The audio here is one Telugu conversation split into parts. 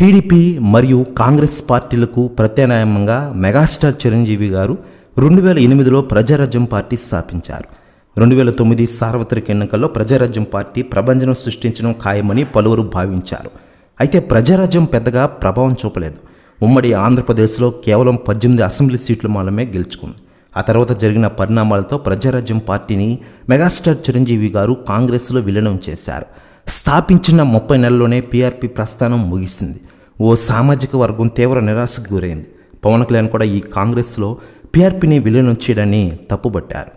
టీడీపీ మరియు కాంగ్రెస్ పార్టీలకు ప్రత్యామ్నాయంగా మెగాస్టార్ చిరంజీవి గారు రెండు వేల ఎనిమిదిలో ప్రజారాజ్యం పార్టీ స్థాపించారు. రెండు వేల తొమ్మిది సార్వత్రిక ఎన్నికల్లో ప్రజారాజ్యం పార్టీ ప్రభంజనం సృష్టించడం ఖాయమని పలువురు భావించారు. అయితే ప్రజారాజ్యం పెద్దగా ప్రభావం చూపలేదు. ఉమ్మడి ఆంధ్రప్రదేశ్లో కేవలం పద్దెనిమిది అసెంబ్లీ సీట్లు మాత్రమే గెలుచుకుంది. ఆ తర్వాత జరిగిన పరిణామాలతో ప్రజారాజ్యం పార్టీని మెగాస్టార్ చిరంజీవి గారు కాంగ్రెస్లో విలీనం చేశారు. స్థాపించిన ముప్పై నెలల్లోనే పీఆర్పీ ప్రస్థానం ముగిసింది. ఓ సామాజిక వర్గం తీవ్ర నిరాశకు గురైంది. పవన్ కళ్యాణ్ కూడా ఈ కాంగ్రెస్లో పీఆర్పీని విలీనం చేయడాన్ని తప్పుబట్టారు.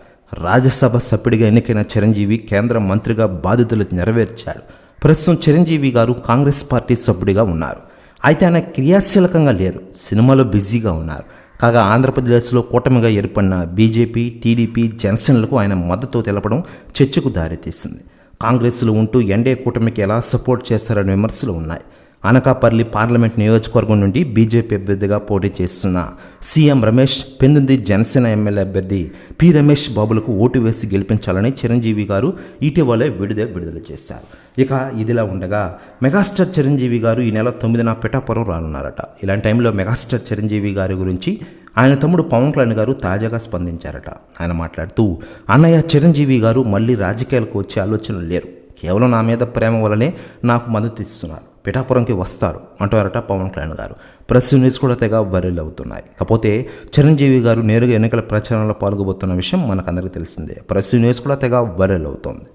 రాజ్యసభ సభ్యుడిగా ఎన్నికైన చిరంజీవి కేంద్ర మంత్రిగా బాధ్యతలు నెరవేర్చాడు ప్రస్తుతం చిరంజీవి గారు కాంగ్రెస్ పార్టీ సభ్యుడిగా ఉన్నారు. అయితే ఆయన క్రియాశీలకంగా లేరు. సినిమాలో బిజీగా ఉన్నారు. కాగా ఆంధ్రప్రదేశ్లో కూటమిగా ఏర్పడిన బీజేపీ టీడీపీ జనసేనలకు ఆయన మద్దతు తెలపడం చర్చకు దారితీసింది. కాంగ్రెస్లో ఉంటూ ఎన్డీఏ కూటమికి ఎలా సపోర్ట్ చేస్తారనే విమర్శలు ఉన్నాయి. అనకాపల్లి పార్లమెంట్ నియోజకవర్గం నుండి బీజేపీ అభ్యర్థిగా పోటీ చేస్తున్న సీఎం రమేష్ పెందుంది జనసేన ఎమ్మెల్యే అభ్యర్థి పి రమేష్ బాబులకు ఓటు వేసి గెలిపించాలని చిరంజీవి గారు ఇటీవలే విడుదల విడుదల చేశారు. ఇక ఇదిలా ఉండగా మెగాస్టార్ చిరంజీవి గారు ఈ నెల తొమ్మిదిన పిఠాపురం రానున్నారట. ఇలాంటి టైంలో మెగాస్టార్ చిరంజీవి గారి గురించి ఆయన తమ్ముడు పవన్ కళ్యాణ్ గారు తాజాగా స్పందించారట. ఆయన మాట్లాడుతూ అన్నయ్య చిరంజీవి గారు మళ్ళీ రాజకీయాలకు వచ్చే ఆలోచనలు లేరు. కేవలం నా మీద ప్రేమ వల్లనే నాకు మద్దతు ఇస్తున్నారు. పిఠాపురంకి వస్తారు అంటారట పవన్ కళ్యాణ్ గారు. ప్రెస్ న్యూస్ కూడా తెగ వైరల్ అవుతున్నాయి. కాకపోతే చిరంజీవి గారు నేరుగా ఎన్నికల ప్రచారంలో పాల్గొబోతున్న విషయం మనకందరికీ తెలిసిందే. ప్రెస్ న్యూస్ కూడా తెగ వైరల్ అవుతోంది.